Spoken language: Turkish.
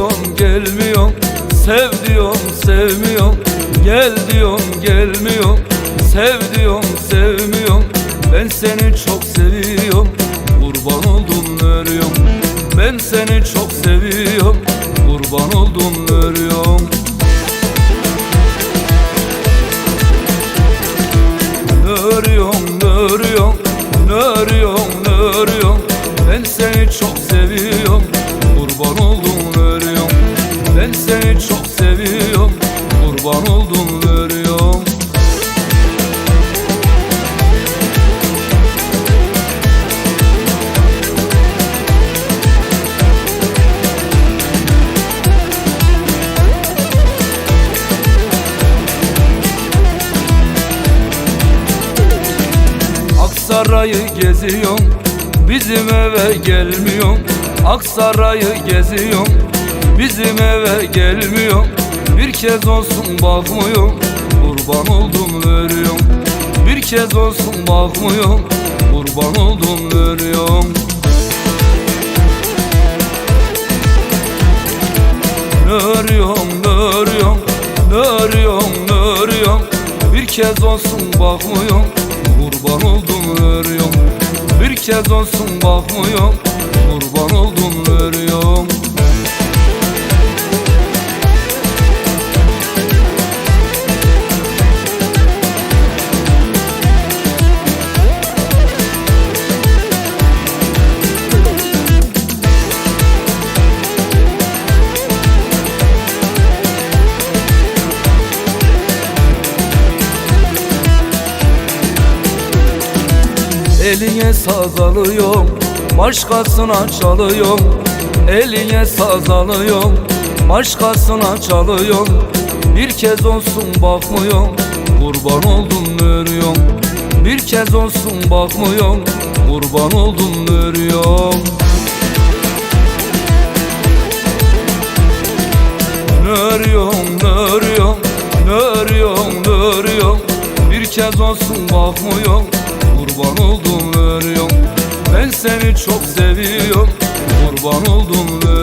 diyorum gelmiyor Sev diyorum sevmiyor Gel diyorum gelmiyor Sev diyorum sevmiyor Ben seni çok seviyorum. Kurban oldum örüyorum Ben seni çok seviyorum. Kurban oldum örüyorum Örüyorum örüyorum Örüyorum örüyorum Ben seni çok Aksaray'ı geziyorum Bizim eve gelmiyorum. Aksaray'ı geziyorum Bizim eve gelmiyorum Bir kez olsun bakmıyorum Kurban oldum ölüyorum Bir kez olsun bakmıyorum Kurban oldum ölüyorum Ne örüyorum, ne örüyorum, ne örüyorum, ne örüyorum Bir kez olsun bakmıyorum, kurban oldum örüyorum Bir kez olsun bakmıyorum, kurban oldum örüyorum Eline saz alıyorum Başkasına çalıyorum. Eline saz alıyorum Başkasına çalıyorum. Bir kez olsun bakmıyorum Kurban oldum örüyorum. Bir kez olsun bakmıyorum Kurban oldum örüyorum. Ne örüyorum, ne örüyorum, ne örüyorum, ne örüyorum. Bir kez olsun bakmıyorum, kurban oldum örüyorum Ben seni çok seviyorum, kurban oldum örüyorum